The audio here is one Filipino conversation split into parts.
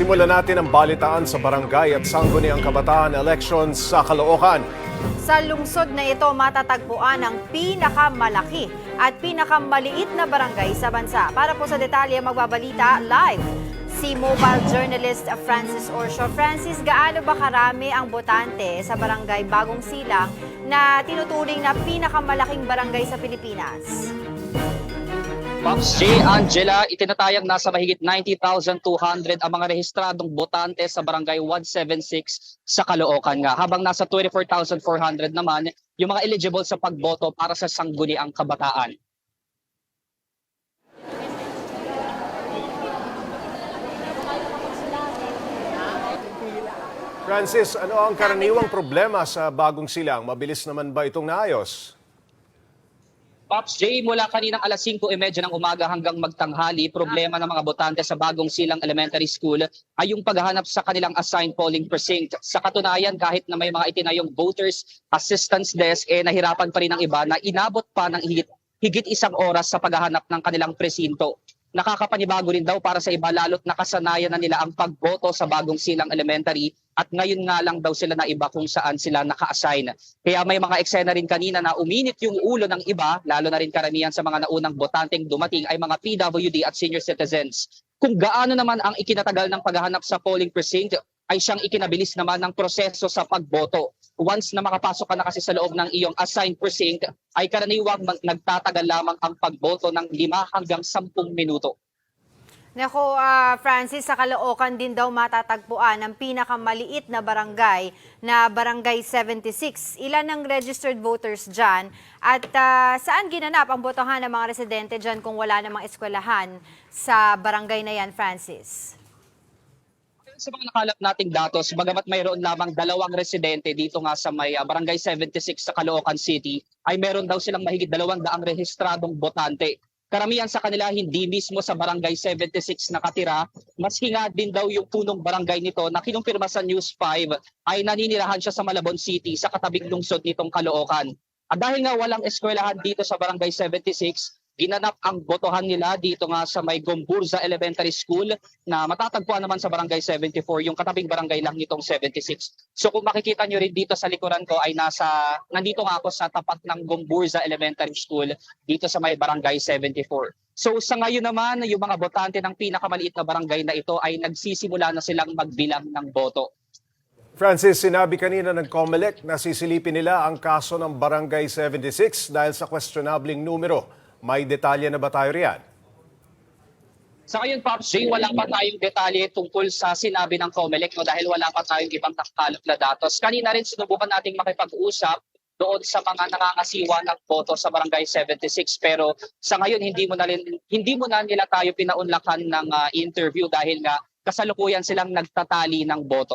Simulan natin ang balitaan sa barangay at sangguniang kabataan elections sa Caloocan. Sa lungsod na ito matatagpuan ang pinakamalaki at pinakamaliit na barangay sa bansa. Para po sa detalye magbabalita live si mobile journalist Francis Orsho. Francis, gaano ba karami ang botante sa barangay Bagong Silang na tinuturing na pinakamalaking barangay sa Pilipinas? Pops J. Angela, itinatayang nasa mahigit 90,200 ang mga rehistradong botante sa barangay 176 sa Caloocan nga. Habang nasa 24,400 naman yung mga eligible sa pagboto para sa sangguniang kabataan. Francis, ano ang karaniwang problema sa bagong silang? Mabilis naman ba itong naayos? Pops J, mula kaninang alas 5.30 ng umaga hanggang magtanghali, problema ng mga botante sa bagong silang elementary school ay yung paghahanap sa kanilang assigned polling precinct. Sa katunayan, kahit na may mga itinayong voters assistance desk, eh nahirapan pa rin ang iba na inabot pa ng higit, higit isang oras sa paghahanap ng kanilang presinto. Nakakapanibago rin daw para sa iba lalo't nakasanayan na nila ang pagboto sa bagong silang elementary at ngayon nga lang daw sila na iba kung saan sila naka-assign. Kaya may mga eksena rin kanina na uminit yung ulo ng iba, lalo na rin karamihan sa mga naunang botanteng dumating ay mga PWD at senior citizens. Kung gaano naman ang ikinatagal ng paghahanap sa polling precinct, ay siyang ikinabilis naman ng proseso sa pagboto. Once na makapasok ka na kasi sa loob ng iyong assigned precinct, ay karaniwang nagtatagal lamang ang pagboto ng 5 hanggang 10 minuto. Nako, ah, Francis, sa Caloocan din daw matatagpuan ang pinakamaliit na barangay na Barangay 76. Ilan ang registered voters dyan? At ah, saan ginanap ang botohan ng mga residente dyan kung wala namang eskwelahan sa barangay na yan, Francis? Sa mga nakalap nating datos, bagamat mayroon lamang dalawang residente dito nga sa may ah, Barangay 76 sa Caloocan City, ay meron daw silang mahigit dalawang daang rehistradong botante. Karamihan sa kanila hindi mismo sa Barangay 76 nakatira, mas hinga din daw yung punong barangay nito na kinumpirma sa News 5 ay naninirahan siya sa Malabon City sa katabing lungsod nitong Caloocan. At dahil nga walang eskwelahan dito sa Barangay 76, ginanap ang botohan nila dito nga sa may Gomburza Elementary School na matatagpuan naman sa Barangay 74, yung katabing barangay lang nitong 76. So kung makikita nyo rin dito sa likuran ko ay nasa, nandito nga ako sa tapat ng Gomburza Elementary School dito sa may Barangay 74. So sa ngayon naman, yung mga botante ng pinakamaliit na barangay na ito ay nagsisimula na silang magbilang ng boto. Francis, sinabi kanina ng COMELEC na sisilipin nila ang kaso ng Barangay 76 dahil sa questionabling numero. May detalye na ba tayo riyan? Sa ngayon, Pops J, wala pa tayong detalye tungkol sa sinabi ng COMELEC no, dahil wala pa tayong ibang nakakalap na datos. Kanina rin sinubukan nating makipag-usap doon sa mga nakakasiwa ng boto sa Barangay 76 pero sa ngayon hindi mo na rin, hindi mo na nila tayo pinaunlakan ng ah, interview dahil nga kasalukuyan silang nagtatali ng boto.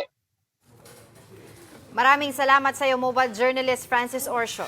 Maraming salamat sa iyo, mobile journalist Francis Orsho.